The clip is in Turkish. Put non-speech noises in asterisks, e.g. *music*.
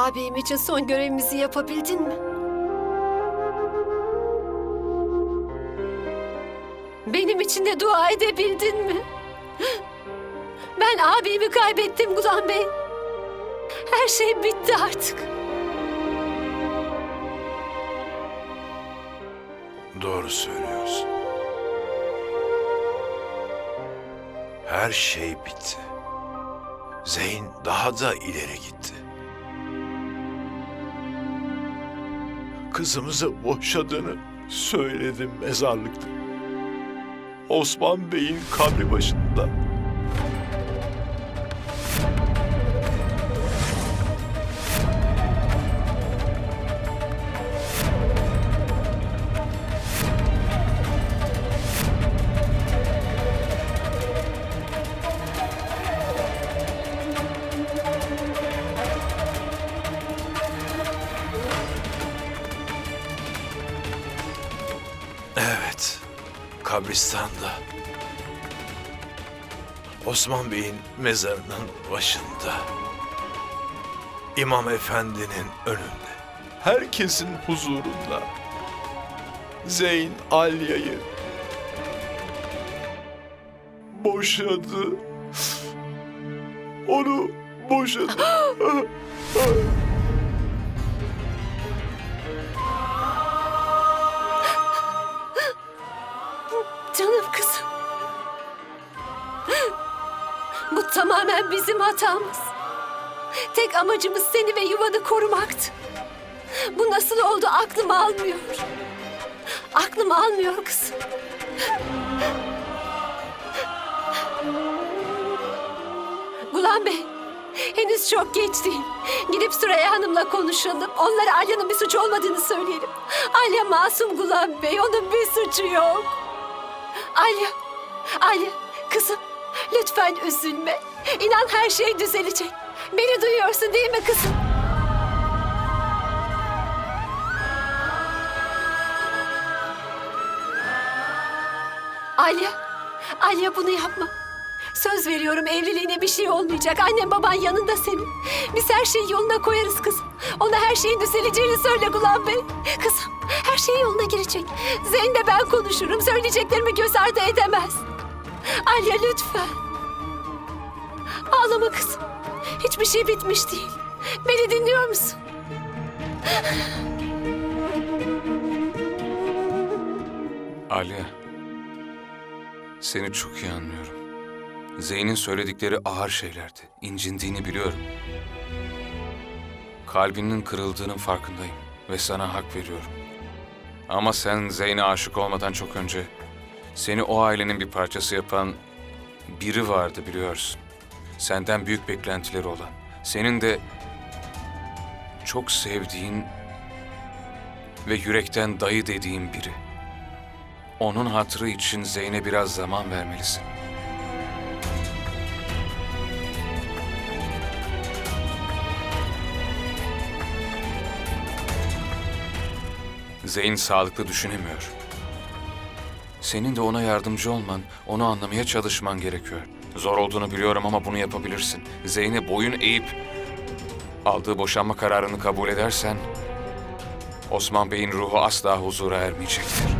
Ağabeyim için son görevimizi yapabildin mi? Benim için de dua edebildin mi? Ben abimi kaybettim Gulan Bey. Her şey bitti artık. Doğru söylüyorsun. Her şey bitti. Zeyn daha da ileri gitti. Kızımızı boşadığını söyledim mezarlıkta. Osman Bey'in kabri başında. Evet, kabristanda. Osman Bey'in mezarının başında. İmam Efendi'nin önünde. Herkesin huzurunda. Zeyn Alya'yı boşadı. Onu boşadı. *gasps* *laughs* tamamen bizim hatamız. Tek amacımız seni ve yuvanı korumaktı. Bu nasıl oldu aklım almıyor. Aklım almıyor kızım. Gulan Bey, henüz çok geç değil. Gidip Süreyya Hanım'la konuşalım. Onlara Alya'nın bir suçu olmadığını söyleyelim. Alya masum Gulan Bey, onun bir suçu yok. Alya, Alya, kızım lütfen üzülme. İnan her şey düzelecek. Beni duyuyorsun değil mi kızım? Alya, Alya bunu yapma. Söz veriyorum evliliğine bir şey olmayacak. Annem baban yanında senin. Biz her şeyi yoluna koyarız kızım. Ona her şeyin düzeleceğini söyle Gulan Bey. Kızım her şey yoluna girecek. Zeyn'le ben konuşurum. Söyleyeceklerimi göz ardı edemez. Alya lütfen. Ağlama kızım. Hiçbir şey bitmiş değil. Beni dinliyor musun? Aliye, seni çok iyi anlıyorum. Zeyn'in söyledikleri ağır şeylerdi. İncindiğini biliyorum. Kalbinin kırıldığının farkındayım ve sana hak veriyorum. Ama sen Zeyn'e aşık olmadan çok önce seni o ailenin bir parçası yapan biri vardı biliyorsun. Senden büyük beklentileri olan. Senin de çok sevdiğin ve yürekten dayı dediğin biri. Onun hatırı için Zeyn'e biraz zaman vermelisin. Zeyn sağlıklı düşünemiyor. Senin de ona yardımcı olman, onu anlamaya çalışman gerekiyor. Zor olduğunu biliyorum ama bunu yapabilirsin. Zeyn'e boyun eğip aldığı boşanma kararını kabul edersen Osman Bey'in ruhu asla huzura ermeyecektir.